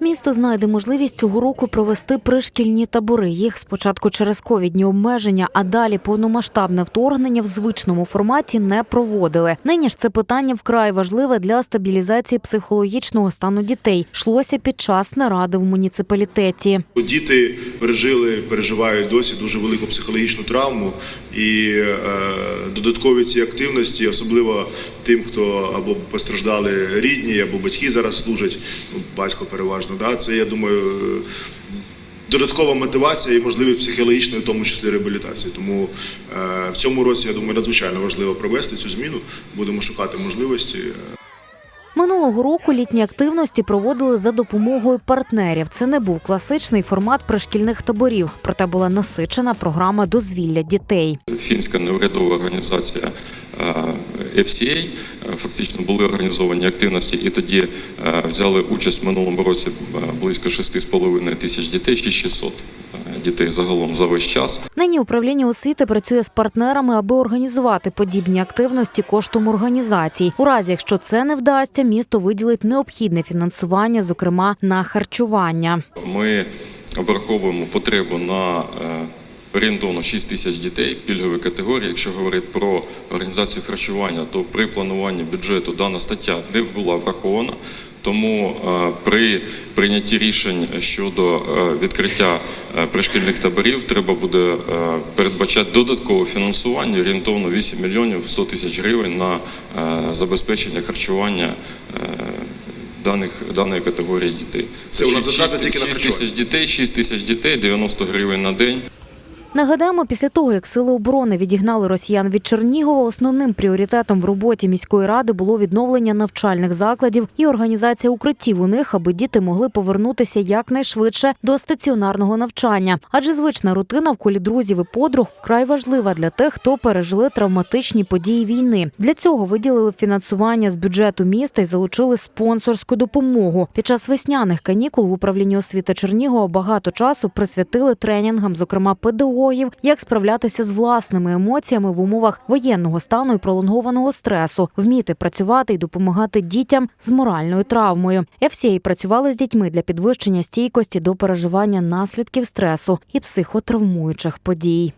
Місто знайде можливість цього року провести пришкільні табори. Їх спочатку через ковідні обмеження, а далі повномасштабне вторгнення в звичному форматі не проводили. Нині ж це питання вкрай важливе для стабілізації психологічного стану дітей. Шлося під час наради в муніципалітеті. Діти пережили, переживають досі дуже велику психологічну травму, і е, додаткові ці активності, особливо тим, хто або постраждали рідні, або батьки зараз служать, ну, батько переважно. Да, це я думаю. Додаткова мотивація і можливість психологічної, в тому числі реабілітації. Тому е, в цьому році я думаю надзвичайно важливо провести цю зміну. Будемо шукати можливості. Минулого року літні активності проводили за допомогою партнерів. Це не був класичний формат пришкільних таборів, проте була насичена програма дозвілля дітей. фінська неурядова організація е, FCA. Е, Фактично були організовані активності, і тоді е, взяли участь в минулому році е, близько 6,5 тисяч дітей, 6600 е, дітей загалом за весь час. Нині управління освіти працює з партнерами, аби організувати подібні активності коштом організацій. У разі, якщо це не вдасться, місто виділить необхідне фінансування, зокрема на харчування. Ми обраховуємо потребу на орієнтовно 6 тисяч дітей пільгової категорії. Якщо говорити про організацію харчування, то при плануванні бюджету дана стаття не була врахована. Тому е, при прийнятті рішень щодо е, відкриття е, пришкільних таборів треба буде передбачати додаткове фінансування орієнтовно 8 мільйонів 100 тисяч гривень на забезпечення харчування даних даної категорії дітей. Це у нас тільки на шість харчування. тисяч дітей, 6 тисяч дітей, 90 гривень на день. Нагадаємо, після того, як сили оборони відігнали росіян від Чернігова, основним пріоритетом в роботі міської ради було відновлення навчальних закладів і організація укриттів у них, аби діти могли повернутися якнайшвидше до стаціонарного навчання. Адже звична рутина в колі друзів і подруг вкрай важлива для тих, хто пережили травматичні події війни. Для цього виділили фінансування з бюджету міста і залучили спонсорську допомогу. Під час весняних канікул в управлінні освіти Чернігова багато часу присвятили тренінгам, зокрема педагогів, як справлятися з власними емоціями в умовах воєнного стану і пролонгованого стресу, вміти працювати і допомагати дітям з моральною травмою. FCA працювали з дітьми для підвищення стійкості до переживання наслідків стресу і психотравмуючих подій.